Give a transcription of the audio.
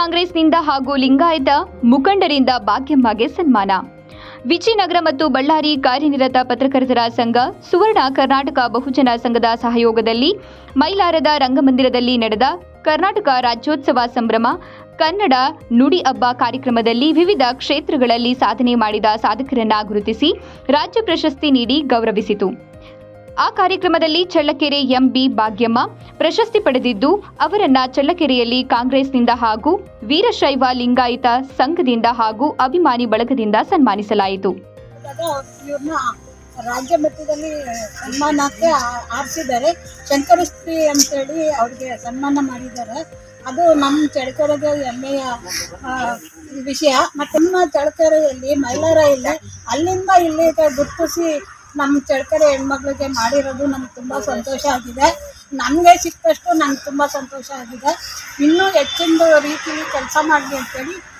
ಹಾಗೂ ಲಿಂಗಾಯತ ಮುಖಂಡರಿಂದ ಭಾಗ್ಯಮ್ಮಗೆ ಸನ್ಮಾನ. ವಿಜಯನಗರ ಮತ್ತು ಬಳ್ಳಾರಿ ಕಾರ್ಯನಿರತ ಪತ್ರಕರ್ತರ ಸಂಘ, ಸುವರ್ಣ ಕರ್ನಾಟಕ ಬಹುಜನ ಸಂಘದ ಸಹಯೋಗದಲ್ಲಿ ಮೈಲಾರದ ರಂಗಮಂದಿರದಲ್ಲಿ ನಡೆದ ಕರ್ನಾಟಕ ರಾಜ್ಯೋತ್ಸವ ಸಂಭ್ರಮ, ಕನ್ನಡ ನುಡಿ ಹಬ್ಬ ಕಾರ್ಯಕ್ರಮದಲ್ಲಿ ವಿವಿಧ ಕ್ಷೇತ್ರಗಳಲ್ಲಿ ಸಾಧನೆ ಮಾಡಿದ ಸಾಧಕರನ್ನ ಗುರುತಿಸಿ ರಾಜ್ಯ ಪ್ರಶಸ್ತಿ ನೀಡಿ ಗೌರವಿಸಿತು. ಆ ಕಾರ್ಯಕ್ರಮದಲ್ಲಿ ಚಳ್ಳಕೆರೆ ಎಂಬಿ ಭಾಗ್ಯಮ್ಮ ಪ್ರಶಸ್ತಿ ಪಡೆದಿದ್ದು, ಅವರನ್ನ ಚಳ್ಳಕೆರೆಯಲ್ಲಿ ಕಾಂಗ್ರೆಸ್ನಿಂದ ಹಾಗೂ ವೀರಶೈವ ಲಿಂಗಾಯತ ಸಂಘದಿಂದ ಹಾಗೂ ಅಭಿಮಾನಿ ಬಳಗದಿಂದ ಸನ್ಮಾನಿಸಲಾಯಿತು. ರಾಜ್ಯ ಮಟ್ಟದಲ್ಲಿ ಸನ್ಮಾನಕ್ಕೆ ಆರಿಸಿದ್ದಾರೆ. ಶಂಕರಶ್ರೀ ಅಂತೇಳಿ ಅವ್ರಿಗೆ ಸನ್ಮಾನ ಮಾಡಿದ್ದಾರೆ. ಅದು ನಮ್ಮ ಚಳಕೆರೆಗೆ ಹೆಮ್ಮೆಯ ವಿಷಯ. ಮತ್ತು ನಮ್ಮ ಚಳಕೆರೆಯಲ್ಲಿ ಮೈಲಾರ ಇಲ್ಲಿ ಅಲ್ಲಿಂದ ಇಲ್ಲಿಗೆ ಗುರುತಿಸಿ ನಮ್ಮ ಚಳಕರೆ ಹೆಣ್ಮಕ್ಳಿಗೆ ಮಾಡಿರೋದು ನಮ್ಗೆ ತುಂಬ ಸಂತೋಷ ಆಗಿದೆ. ನನಗೆ ಸಿಕ್ಕಷ್ಟು ನಂಗೆ ತುಂಬ ಸಂತೋಷ ಆಗಿದೆ. ಇನ್ನೂ ಹೆಚ್ಚಿನ ರೀತಿಯಲ್ಲಿ ಕೆಲಸ ಮಾಡಲಿ ಅಂತೇಳಿ